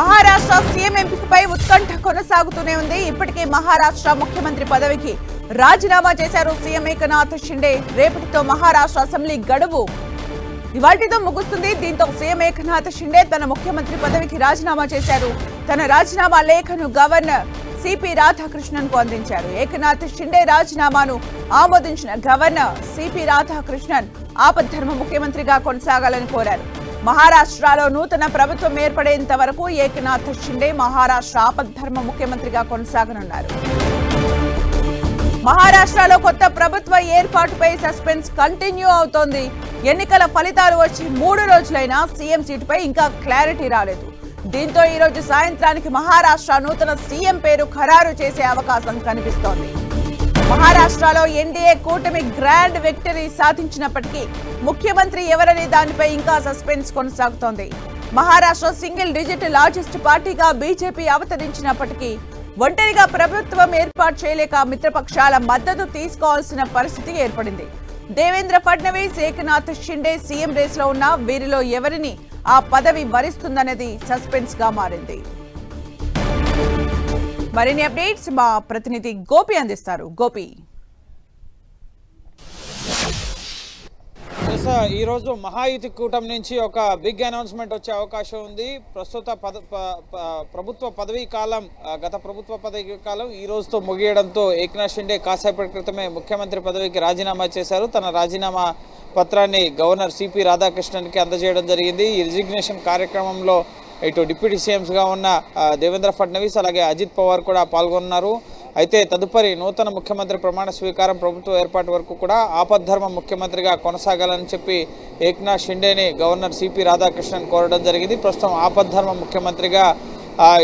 Maharashtra CM ఎంపికపై ఉత్కంఠ కొనసాగుతూనే ఉంది. ఇప్పటికే మహారాష్ట్ర ముఖ్యమంత్రి పదవికి రాజీనామా చేశారు సీఎం ఏకనాథ్ షిండే. రేపటితో మహారాష్ట్ర అసెంబ్లీ గడువు. ఇవాటితో ముగుస్తుంది. దీంతో సీఎం ఏకనాథ్ షిండే తన ముఖ్యమంత్రి పదవికి రాజీనామా చేశారు. తన రాజీనామా లేఖను గవర్నర్ సిపి రాధాకృష్ణన్కు అందించారు. ఏకనాథ్ షిండే రాజీనామాను ఆమోదించిన గవర్నర్ సిపి రాధాకృష్ణన్ ఆపద్ధర్మ ముఖ్యమంత్రిగా కొనసాగాలని కోరారు. మహారాష్ట్రలో నూతన ప్రభుత్వం ఏర్పడేంత వరకు ఏకనాథ్ షిండే మహారాష్ట్ర ఆపద్ధర్మ ముఖ్యమంత్రిగా కొనసాగనున్నారు. మహారాష్ట్రలో కొత్త ప్రభుత్వ ఏర్పాటుపై సస్పెన్స్ కంటిన్యూ అవుతోంది. ఎన్నికల ఫలితాలు వచ్చి మూడు రోజులైనా సీఎం సీటుపై ఇంకా క్లారిటీ రాలేదు. దీంతో ఈరోజు సాయంత్రానికి మహారాష్ట్ర నూతన సీఎం పేరు ఖరారు చేసే అవకాశం కనిపిస్తోంది. మహారాష్ట్రలో ఎన్డీఏ కూటమి గ్రాండ్ విక్టరీ సాధించినప్పటికీ ముఖ్యమంత్రి ఎవరనే దానిపై ఇంకా సస్పెన్స్ కొనసాగుతోంది. మహారాష్ట్ర సింగిల్ డిజిట్ లార్జెస్ట్ పార్టీగా బీజేపీ అవతరించినప్పటికీ ఒంటరిగా ప్రభుత్వం ఏర్పాటు చేయలేక మిత్రపక్షాల మద్దతు తీసుకోవాల్సిన పరిస్థితి ఏర్పడింది. దేవేంద్ర ఫడ్నవీస్ ఏకనాథ్ షిండే సీఎం రేస్లో ఉన్న వీరిలో ఎవరిని ఆ పదవి వరిస్తుందనేది సస్పెన్స్గా మారింది. మరిన్ని అప్డేట్స్ మా ప్రతినిధి గోపి అందిస్తారు. గోపి. ఈరోజు ఈ రోజు మహాయుతి కూటమి నుంచి ఒక బిగ్ అనౌన్స్మెంట్ వచ్చే అవకాశం ఉంది. ప్రస్తుత పద ప- ప్రభుత్వ పదవీ కాలం గత ప్రభుత్వ పదవీ కాలం ఈ రోజుతో ముగియడంతో ఏక్నాథ్ షిండే కాసేపటి క్రితమే ముఖ్యమంత్రి పదవికి రాజీనామా చేశారు. తన రాజీనామా పత్రాన్ని గవర్నర్ సిపి రాధాకృష్ణన్కి అందజేయడం జరిగింది. ఈ రిజిగ్నేషన్ కార్యక్రమంలో ఇటు డిప్యూటీ సీఎంస్గా ఉన్న దేవేంద్ర ఫడ్నవీస్ అలాగే అజిత్ పవార్ కూడా పాల్గొన్నారు. అయితే తదుపరి నూతన ముఖ్యమంత్రి ప్రమాణ స్వీకారం ప్రభుత్వ ఏర్పాటు వరకు కూడా ఆపద్ధర్మ ముఖ్యమంత్రిగా కొనసాగాలని చెప్పి ఏక్నాథ్ షిండేని గవర్నర్ సిపి రాధాకృష్ణన్ కోరడం జరిగింది. ప్రస్తుతం ఆపద్ధర్మ ముఖ్యమంత్రిగా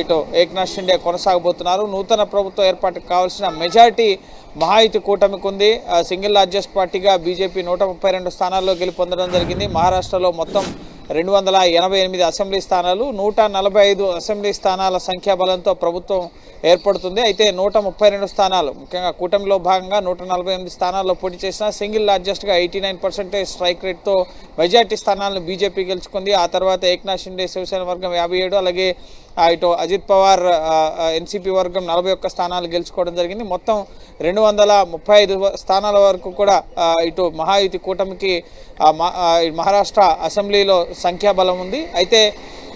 ఇటు ఏక్నాథ్ షిండే కొనసాగబోతున్నారు. నూతన ప్రభుత్వ ఏర్పాటుకు కావాల్సిన మెజారిటీ మహాయుతి కూటమికి ఉంది. సింగిల్ లార్జెస్ట్ పార్టీగా బీజేపీ నూట ముప్పై రెండు స్థానాల్లో గెలుపొందడం జరిగింది. మహారాష్ట్రలో మొత్తం రెండు వందల ఎనభై ఎనిమిది అసెంబ్లీ స్థానాలు నూట నలభై ఐదు అసెంబ్లీ స్థానాల సంఖ్యాబలంతో ప్రభుత్వం ఏర్పడుతుంది. అయితే నూట ముప్పై రెండు స్థానాలు ముఖ్యంగా కూటమిలో భాగంగా నూట నలభై ఎనిమిది స్థానాల్లో పోటీ చేసిన సింగిల్ లార్జెస్ట్గా ఎయిటీ నైన్ పర్సెంటేజ్ స్ట్రైక్ రేట్తో మెజార్టీ స్థానాలను బీజేపీ గెలుచుకుంది. ఆ తర్వాత ఏక్నాథ్ షిండే శివసేన వర్గం యాభై ఏడు అలాగే ఇటు అజిత్ పవార్ ఎన్సీపీ వర్గం నలభై ఒక్క స్థానాలు గెలుచుకోవడం జరిగింది. మొత్తం రెండు వందల ముప్పై ఐదు స్థానాల వరకు కూడా ఇటు మహాయుతి కూటమికి మహారాష్ట్ర అసెంబ్లీలో సంఖ్యాబలం ఉంది. అయితే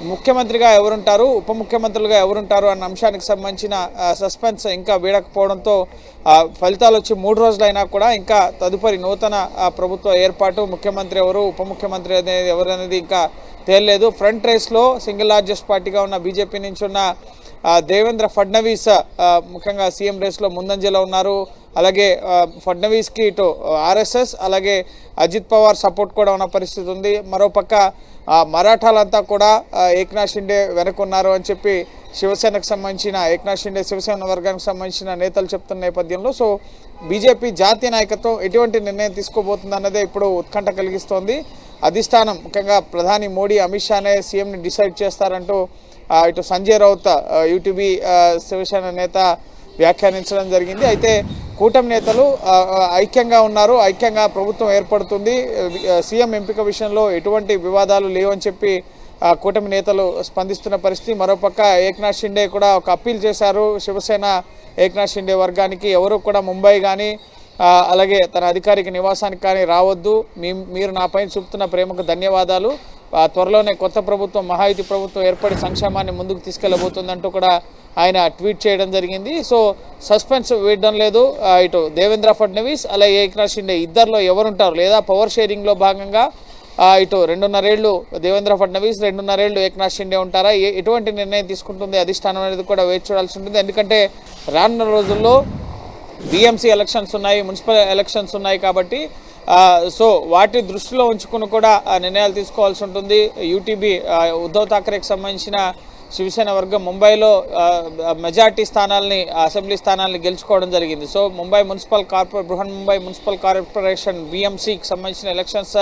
ముఖ్యమంత్రిగా ఎవరుంటారు ఉప ముఖ్యమంత్రులుగా ఎవరుంటారు అన్న అంశానికి సంబంధించిన సస్పెన్స్ ఇంకా వీడకపోవడంతో ఫలితాలు వచ్చి మూడు రోజులైనా కూడా ఇంకా తదుపరి నూతన ప్రభుత్వ ఏర్పాటు ముఖ్యమంత్రి ఎవరు ఉప ముఖ్యమంత్రి అనేది ఎవరు అనేది ఇంకా తేలలేదు. ఫ్రంట్ రేస్లో సింగిల్ లార్జెస్ట్ పార్టీగా ఉన్న బీజేపీ నుంచి ఉన్న దేవేంద్ర ఫడ్నవీస్ ముఖ్యంగా సీఎం రేస్లో ముందంజలో ఉన్నారు. అలాగే ఫడ్నవీస్కి ఇటు ఆర్ఎస్ఎస్ అలాగే అజిత్ పవార్ సపోర్ట్ కూడా ఉన్న పరిస్థితి ఉంది. మరోపక్క మరాఠాలంతా కూడా ఏక్నాథ్ షిండే వెనకున్నారు అని చెప్పి శివసేనకు సంబంధించిన ఏక్నాథ్ షిండే శివసేన వర్గానికి సంబంధించిన నేతలు చెప్తున్న నేపథ్యంలో సో బీజేపీ జాతీయ నాయకత్వం ఎటువంటి నిర్ణయం తీసుకోబోతుంది అన్నదే ఇప్పుడు ఉత్కంఠ కలిగిస్తోంది. అధిష్టానం ముఖ్యంగా ప్రధాని మోడీ అమిత్ షానే సీఎంని డిసైడ్ చేస్తారంటూ ఇటు సంజయ్ రౌత్ యూటీబీ శివసేన నేత వ్యాఖ్యానించడం జరిగింది. అయితే కూటమి నేతలు ఐక్యంగా ఉన్నారు. ఐక్యంగా ప్రభుత్వం ఏర్పడుతుంది. సీఎం ఎంపిక విషయంలో ఎటువంటి వివాదాలు లేవని చెప్పి కూటమి నేతలు స్పందిస్తున్న పరిస్థితి. మరోపక్క ఏక్నాథ్ షిండే కూడా ఒక అప్పీల్ చేశారు. శివసేన ఏక్నాథ్ షిండే వర్గానికి ఎవరు కూడా ముంబై కానీ అలాగే తన అధికారిక నివాసానికి కానీ రావద్దు. మీ మీరు నాపై చూపుతున్న ప్రేమకు ధన్యవాదాలు. త్వరలోనే కొత్త ప్రభుత్వం మహాయుతి ప్రభుత్వం ఏర్పడి సంక్షేమాన్ని ముందుకు తీసుకెళ్ళబోతుందంటూ కూడా ఆయన ట్వీట్ చేయడం జరిగింది. సో సస్పెన్స్ వేయడం లేదు. ఇటు దేవేంద్ర ఫడ్నవీస్ అలాగే ఏక్నాథ్ షిండే ఇద్దరిలో ఎవరుంటారు? లేదా పవర్ షేరింగ్లో భాగంగా ఇటు రెండున్నరేళ్ళు దేవేంద్ర ఫడ్నవీస్ రెండున్నరేళ్ళు ఏక్నాథ్ షిండే ఉంటారా? ఏ- ఎటువంటి నిర్ణయం తీసుకుంటుంది? అధిష్టానం అనేది కూడా వేచి చూడాల్సి ఉంటుంది. ఎందుకంటే రానున్న రోజుల్లో బిఎంసీ ఎలక్షన్స్ ఉన్నాయి మున్సిపల్ ఎలక్షన్స్ ఉన్నాయి కాబట్టి సో వాటి దృష్టిలో ఉంచుకుని కూడా నిర్ణయాలు తీసుకోవాల్సి ఉంటుంది. యూటీబీ ఉద్ధవ్ ఠాక్రేకి సంబంధించిన శివసేన వర్గం ముంబైలో మెజార్టీ స్థానాల్ని అసెంబ్లీ స్థానాల్ని గెలుచుకోవడం జరిగింది. సో ముంబై మున్సిపల్ కార్పొరే బృహన్ ముంబై మున్సిపల్ కార్పొరేషన్ బిఎంసీకి సంబంధించిన ఎలక్షన్స్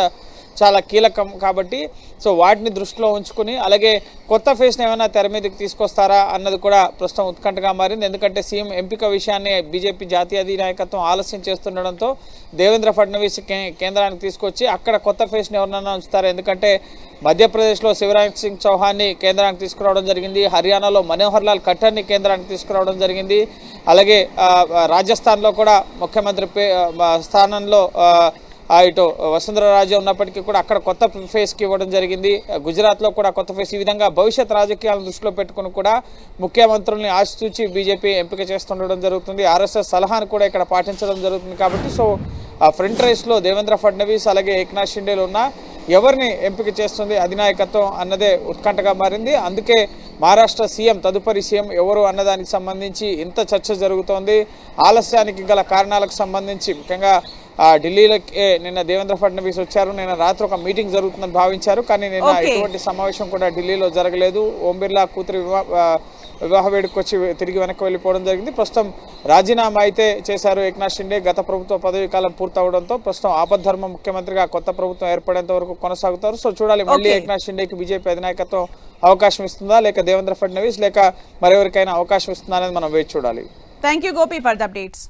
చాలా కీలకం కాబట్టి సో వాటిని దృష్టిలో ఉంచుకుని అలాగే కొత్త ఫేస్ని ఏమైనా తెర మీదకి తీసుకొస్తారా అన్నది కూడా ప్రస్తుతం ఉత్కంఠగా మారింది. ఎందుకంటే సీఎం ఎంపిక విషయాన్ని బీజేపీ జాతీయ అధినాయకత్వం ఆలస్యం చేస్తుండడంతో దేవేంద్ర ఫడ్నవీస్ కే- కేంద్రానికి తీసుకొచ్చి అక్కడ కొత్త ఫేస్ని ఎవరినైనా ఉంచుతారా? ఎందుకంటే మధ్యప్రదేశ్లో శివరాజ్ సింగ్ చౌహాన్ని కేంద్రానికి తీసుకురావడం జరిగింది. హర్యానాలో మనోహర్ లాల్ ఖట్టర్ని కేంద్రానికి తీసుకురావడం జరిగింది. అలాగే రాజస్థాన్లో కూడా ముఖ్యమంత్రి పే స్థానంలో ఇటు వసుంధరరాజే ఉన్నప్పటికీ కూడా అక్కడ కొత్త ఫేస్కి ఇవ్వడం జరిగింది. గుజరాత్లో కూడా కొత్త ఫేస్. ఈ విధంగా భవిష్యత్ రాజకీయాలను దృష్టిలో పెట్టుకుని కూడా ముఖ్యమంత్రుల్ని ఆశిస్తూచి బీజేపీ ఎంపిక చేస్తుండడం జరుగుతుంది. ఆర్ఎస్ఎస్ సలహాను కూడా ఇక్కడ పాటించడం జరుగుతుంది కాబట్టి సో ఆ ఫ్రంట్ రేస్లో దేవేంద్ర ఫడ్నవీస్ అలాగే ఏక్నాథ్ షిండేలు ఉన్న ఎవరిని ఎంపిక చేస్తుంది అధినాయకత్వం అన్నదే ఉత్కంఠగా మారింది. అందుకే మహారాష్ట్ర సీఎం తదుపరి సీఎం ఎవరు అన్నదానికి సంబంధించి ఇంత చర్చ జరుగుతోంది. ఆలస్యానికి గల కారణాలకు సంబంధించి ముఖ్యంగా ఢిల్లీలోకి నిన్న దేవేంద్ర ఫడ్నవీస్ వచ్చారు. నిన్న రాత్రి ఒక మీటింగ్ జరుగుతుందని భావించారు. కానీ నిన్న. ఎటువంటి సమావేశం కూడా ఢిల్లీలో జరగలేదు. ఓం బిర్లా కూతురి వివాహ వేడుకు వచ్చి తిరిగి వెనక్కి వెళ్ళిపోవడం జరిగింది. ప్రస్తుతం రాజీనామా అయితే చేశారు ఏక్నాథ్ షిండే. గత ప్రభుత్వ పదవీ కాలం పూర్తవడంతో ప్రస్తుతం ఆపద్ధర్మ ముఖ్యమంత్రిగా కొత్త ప్రభుత్వం ఏర్పడేంత వరకు కొనసాగుతారు. సో చూడాలి మళ్ళీ. ఏక్నాథ్ షిండేకి బీజేపీ అధినాయకత్వం అవకాశం ఇస్తుందా? లేక దేవేంద్ర ఫడ్నవీస్ లేక మరెవరికైనా అవకాశం ఇస్తుందా అనేది మనం వేచి చూడాలి. Thank you Gopi for the updates